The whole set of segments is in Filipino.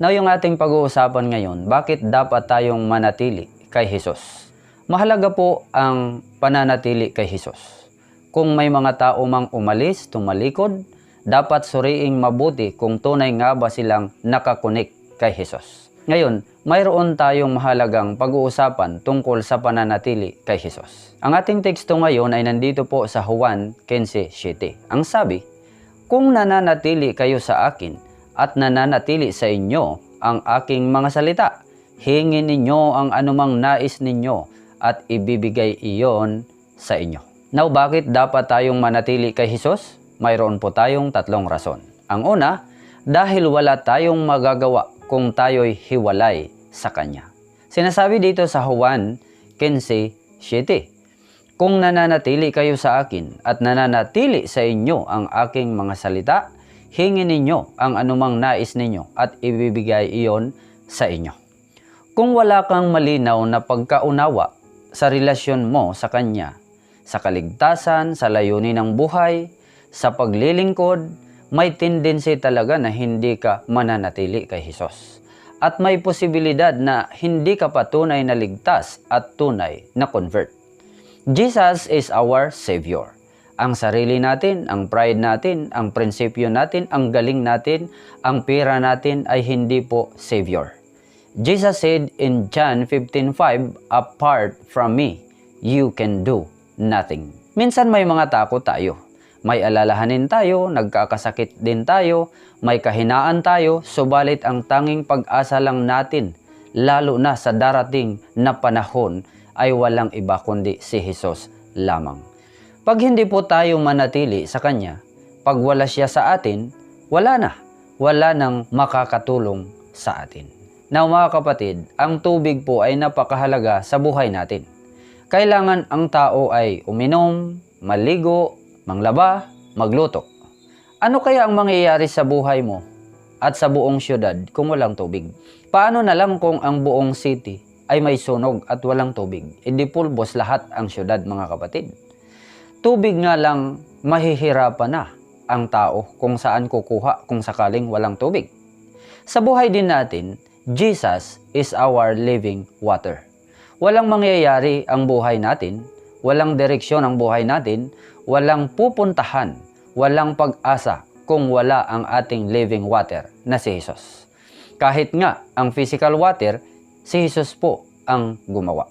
Now yung ating pag-uusapan ngayon, bakit dapat tayong manatili kay Jesus? Mahalaga po ang pananatili kay Jesus. Kung may mga tao mang umalis, tumalikod, dapat suriing mabuti kung tunay nga ba silang nakakunik kay Jesus. Ngayon, mayroon tayong mahalagang pag-uusapan tungkol sa pananatili kay Jesus. Ang ating teksto ngayon ay nandito po sa Juan 15.7. Ang sabi, Kung nananatili kayo sa akin, at nananatili sa inyo ang aking mga salita. Hingin ninyo ang anumang nais ninyo at ibibigay iyon sa inyo. Now, bakit dapat tayong manatili kay Jesus? Mayroon po tayong tatlong rason. Ang una, dahil wala tayong magagawa kung tayo'y hiwalay sa Kanya. Sinasabi dito sa Juan 15.7, Kung nananatili kayo sa akin at nananatili sa inyo ang aking mga salita, hingin ninyo ang anumang nais ninyo at ibibigay iyon sa inyo. Kung wala kang malinaw na pagkaunawa sa relasyon mo sa Kanya, sa kaligtasan, sa layunin ng buhay, sa paglilingkod, may tendency talaga na hindi ka mananatili kay Jesus. At may posibilidad na hindi ka pa tunay na ligtas at tunay na convert. Jesus is our Savior ang sarili natin, ang pride natin, ang prinsipyo natin, ang galing natin, ang pera natin ay hindi po Savior. Jesus said in John 15.5, Apart from me, you can do nothing. Minsan may mga takot tayo. May alalahanin tayo, nagkakasakit din tayo, may kahinaan tayo, subalit ang tanging pag-asa lang natin, lalo na sa darating na panahon, ay walang iba kundi si Jesus lamang. Pag hindi po tayo manatili sa Kanya, pag wala siya sa atin, wala na. Wala nang makakatulong sa atin. Now mga kapatid, ang tubig po ay napakahalaga sa buhay natin. Kailangan ang tao ay uminom, maligo, manglaba, magluto. Ano kaya ang mangyayari sa buhay mo at sa buong syudad kung walang tubig? Paano na lang kung ang buong city ay may sunog at walang tubig? Hindi pulbos lahat ang syudad mga kapatid tubig nga lang mahihirapan na ang tao kung saan kukuha kung sakaling walang tubig. Sa buhay din natin, Jesus is our living water. Walang mangyayari ang buhay natin, walang direksyon ang buhay natin, walang pupuntahan, walang pag-asa kung wala ang ating living water na si Jesus. Kahit nga ang physical water, si Jesus po ang gumawa.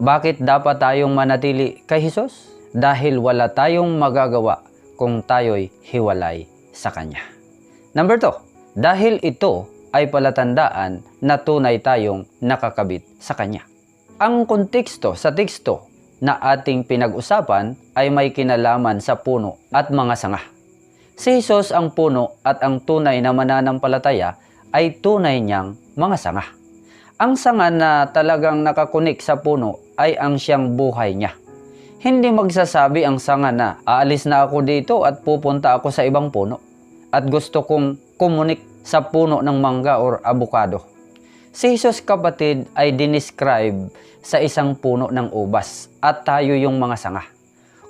Bakit dapat tayong manatili kay Jesus? Dahil wala tayong magagawa kung tayo'y hiwalay sa Kanya. Number 2, dahil ito ay palatandaan na tunay tayong nakakabit sa Kanya. Ang konteksto sa teksto na ating pinag-usapan ay may kinalaman sa puno at mga sanga. Si Jesus ang puno at ang tunay na mananampalataya ay tunay niyang mga sanga. Ang sanga na talagang nakakunik sa puno ay ang siyang buhay niya hindi magsasabi ang sanga na aalis na ako dito at pupunta ako sa ibang puno at gusto kong kumunik sa puno ng mangga or abukado. Si Jesus kapatid ay dinescribe sa isang puno ng ubas at tayo yung mga sanga.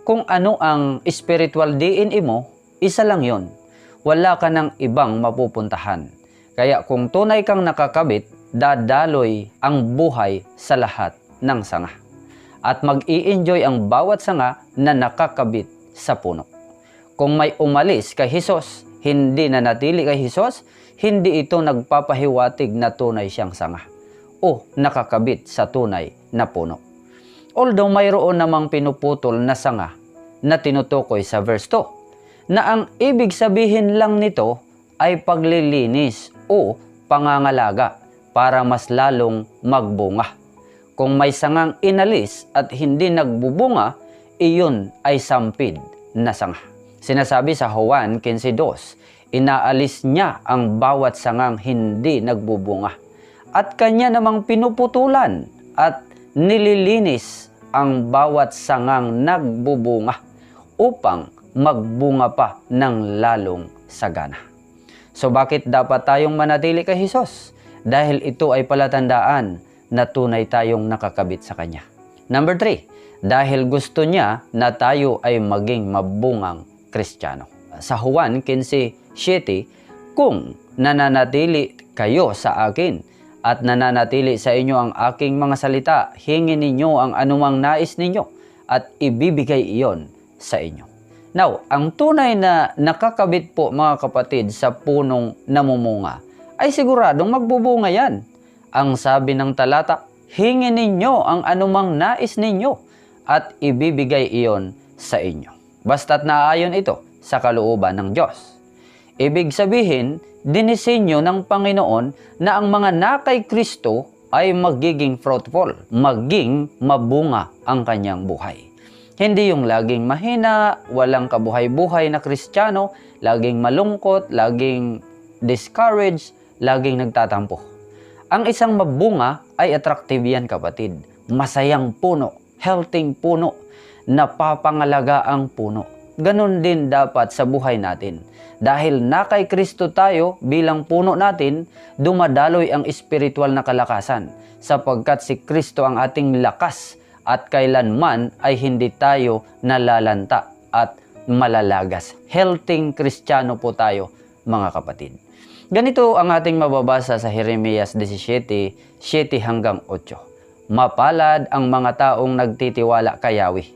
Kung ano ang spiritual DNA mo, isa lang yon. Wala ka ng ibang mapupuntahan. Kaya kung tunay kang nakakabit, dadaloy ang buhay sa lahat ng sanga at mag-i-enjoy ang bawat sanga na nakakabit sa puno. Kung may umalis kay Hesus, hindi na natili kay Hesus, hindi ito nagpapahiwatig na tunay siyang sanga o nakakabit sa tunay na puno. Although mayroon namang pinuputol na sanga na tinutukoy sa verse 2, na ang ibig sabihin lang nito ay paglilinis o pangangalaga para mas lalong magbunga. Kung may sangang inalis at hindi nagbubunga, iyon ay sampid na sanga. Sinasabi sa Juan 15.2, inaalis niya ang bawat sangang hindi nagbubunga at kanya namang pinuputulan at nililinis ang bawat sangang nagbubunga upang magbunga pa ng lalong sagana. So bakit dapat tayong manatili kay Hesus? Dahil ito ay palatandaan na tunay tayong nakakabit sa Kanya. Number 3, dahil gusto niya na tayo ay maging mabungang Kristiyano. Sa Juan 15.7, kung nananatili kayo sa akin at nananatili sa inyo ang aking mga salita, hingin ninyo ang anumang nais ninyo at ibibigay iyon sa inyo. Now, ang tunay na nakakabit po mga kapatid sa punong namumunga ay siguradong magbubunga yan. Ang sabi ng talata, hingin ninyo ang anumang nais ninyo at ibibigay iyon sa inyo. Basta't naayon ito sa kalooban ng Diyos. Ibig sabihin, dinisenyo ng Panginoon na ang mga nakay Kristo ay magiging fruitful, maging mabunga ang kanyang buhay. Hindi yung laging mahina, walang kabuhay-buhay na Kristiyano, laging malungkot, laging discouraged, laging nagtatampo. Ang isang mabunga ay attractive yan kapatid. Masayang puno, healthy puno, napapangalaga ang puno. Ganon din dapat sa buhay natin. Dahil na kay Kristo tayo bilang puno natin, dumadaloy ang espiritual na kalakasan sapagkat si Kristo ang ating lakas at kailanman ay hindi tayo nalalanta at malalagas. Healthy Kristiyano po tayo mga kapatid. Ganito ang ating mababasa sa Jeremias 17, 7 hanggang 8. Mapalad ang mga taong nagtitiwala kay Yahweh.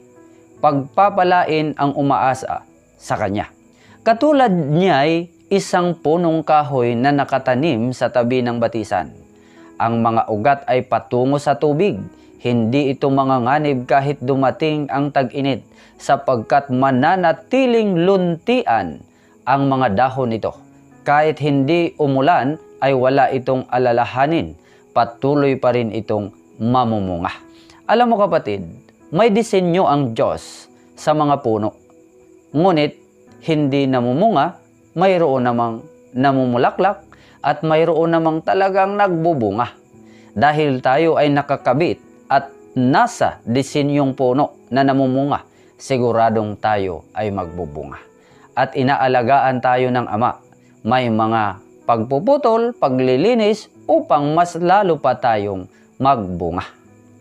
Pagpapalain ang umaasa sa Kanya. Katulad niya'y isang punong kahoy na nakatanim sa tabi ng batisan. Ang mga ugat ay patungo sa tubig. Hindi ito manganganib kahit dumating ang tag-init sapagkat mananatiling luntian ang mga dahon nito. Kahit hindi umulan ay wala itong alalahanin. Patuloy pa rin itong mamumunga. Alam mo kapatid, may disenyo ang Diyos sa mga puno. Ngunit hindi namumunga, mayroon namang namumulaklak at mayroon namang talagang nagbubunga. Dahil tayo ay nakakabit at nasa disenyong puno na namumunga, siguradong tayo ay magbubunga. At inaalagaan tayo ng Ama. May mga pagpuputol, paglilinis upang mas lalo pa tayong magbunga.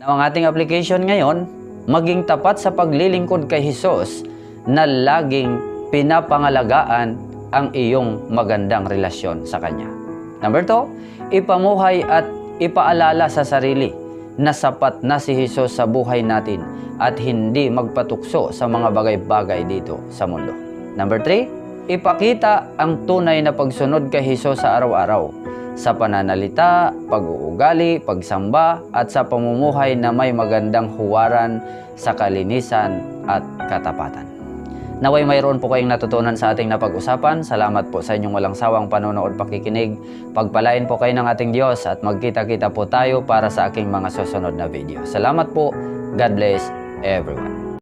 Now, ang ating application ngayon, maging tapat sa paglilingkod kay Jesus na laging pinapangalagaan ang iyong magandang relasyon sa Kanya. Number two, ipamuhay at ipaalala sa sarili na sapat na si Jesus sa buhay natin at hindi magpatukso sa mga bagay-bagay dito sa mundo. Number three, ipakita ang tunay na pagsunod kay Jesus sa araw-araw sa pananalita, pag-uugali, pagsamba at sa pamumuhay na may magandang huwaran sa kalinisan at katapatan. Naway mayroon po kayong natutunan sa ating napag-usapan. Salamat po sa inyong walang sawang panonood pakikinig. Pagpalain po kayo ng ating Diyos at magkita-kita po tayo para sa aking mga susunod na video. Salamat po. God bless everyone.